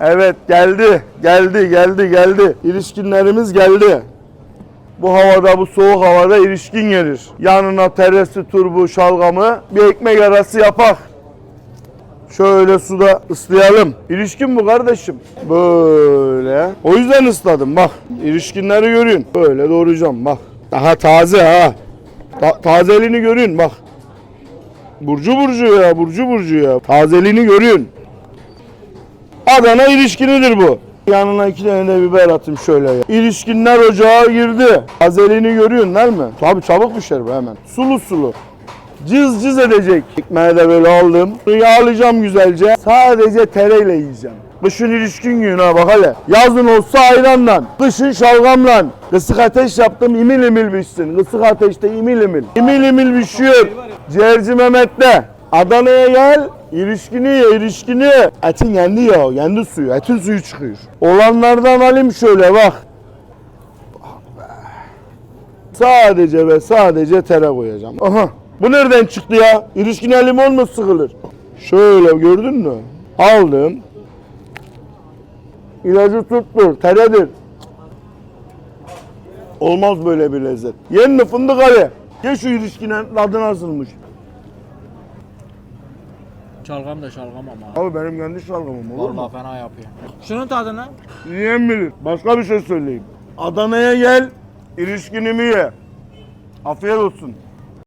Evet geldi. Geldi geldi geldi. İlişkinlerimiz geldi. Bu havada bu soğuk havada ilişkin gelir. Yanına teresi turbu şalgamı bir ekmek arası yapak. Şöyle suda ıslayalım. İlişkin bu kardeşim. Böyle. O yüzden ısladım bak. İlişkinleri görün. Böyle doğrayacağım bak. Daha taze ha. Ta- tazeliğini görün bak. Burcu burcu ya, burcu burcu ya. Tazeliğini görün. Adana ilişkinidir bu. Yanına iki tane de biber atayım şöyle ya. İlişkinler ocağa girdi. Tazeliğini görüyorsun değil mi? Tabii çabuk pişer bu hemen. Sulu sulu. Cız cız edecek. Ekmeği de böyle aldım. Yağlayacağım güzelce. Sadece tereyle yiyeceğim. Kışın ilişkin günü ha bak hele. Yazın olsa ayranla, kışın şalgamla. Kısık ateş yaptım imil imil pişsin. Kısık ateşte imil imil. İmil imil pişiyor. Ciğerci Mehmet'le. Adana'ya gel, ilişkini ye, ilişkini. Etin kendi yağı, kendi suyu, etin suyu çıkıyor. Olanlardan alayım şöyle bak. Sadece ve sadece tere koyacağım. Aha. Bu nereden çıktı ya? İlişkine limon mu sıkılır? Şöyle gördün mü? Aldım. İlacı tuttur, teredir. Olmaz böyle bir lezzet. Yeni fındık Ali. Ye şu ilişkinin tadı nasılmış? Çalgam da çalgam ama. Abi benim kendi şalgamım olur mu? Vallahi fena yapıyor. Şunun tadını Yiyen bilir. Başka bir şey söyleyeyim. Adana'ya gel, ilişkinimi ye. Afiyet olsun.